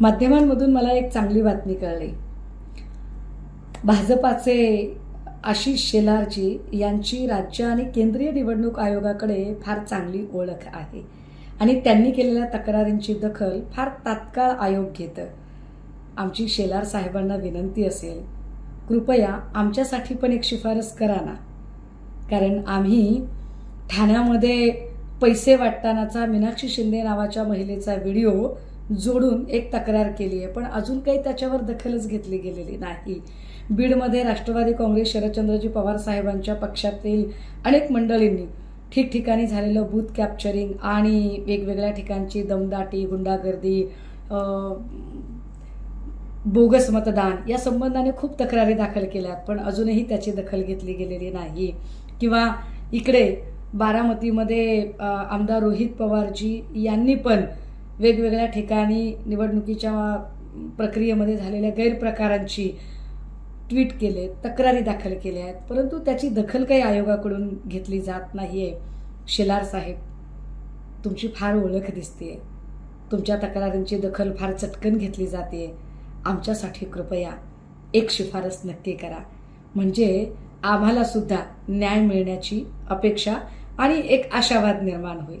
माध्यमांमधून मला एक चांगली बातमी कळली. भाजपाचे आशिष शेलारजी यांची राज्य आणि केंद्रीय निवडणूक आयोगाकडे फार चांगली ओळख आहे आणि त्यांनी केलेल्या तक्रारींची दखल फार तात्काळ आयोग घेतं. आमची शेलार साहेबांना विनंती असेल कृपया आमच्यासाठी पण एक शिफारस करा ना. कारण आम्ही ठाण्यामध्ये पैसे वाटतानाचा मीनाक्षी शिंदे नावाच्या महिलेचा व्हिडिओ जोडून एक तक्रार केली आहे. पण अजून काही त्याच्यावर दखलच घेतली गेलेली नाही. बीडमध्ये राष्ट्रवादी काँग्रेस शरदचंद्रजी पवार साहेबांच्या पक्षातील अनेक मंडळींनी ठिकठिकाणी झालेलं बूथ कॅप्चरिंग आणि वेगवेगळ्या ठिकाणची दमदाटी गुंडागर्दी बोगस मतदान या संबंधाने खूप तक्रारी दाखल केल्यात. पण अजूनही त्याची दखल घेतली गेलेली नाही. किंवा इकडे बारामतीमध्ये आमदार रोहित पवारजी यांनी पण वेगवेगळ्या ठिकाणी निवडणुकीच्या प्रक्रियेमध्ये झालेल्या गैरप्रकारांची ट्विट केले तक्रारी दाखल केल्या आहेत. परंतु त्याची दखल काही आयोगाकडून घेतली जात नाही आहे शेलार साहेब तुमची फार ओळख दिसते तुमच्या तक्रारींची दखल फार चटकन घेतली जाते आमच्यासाठी कृपया एक शिफारस नक्की करा. म्हणजे आम्हालासुद्धा न्याय मिळण्याची अपेक्षा आणि एक आशावाद निर्माण होईल.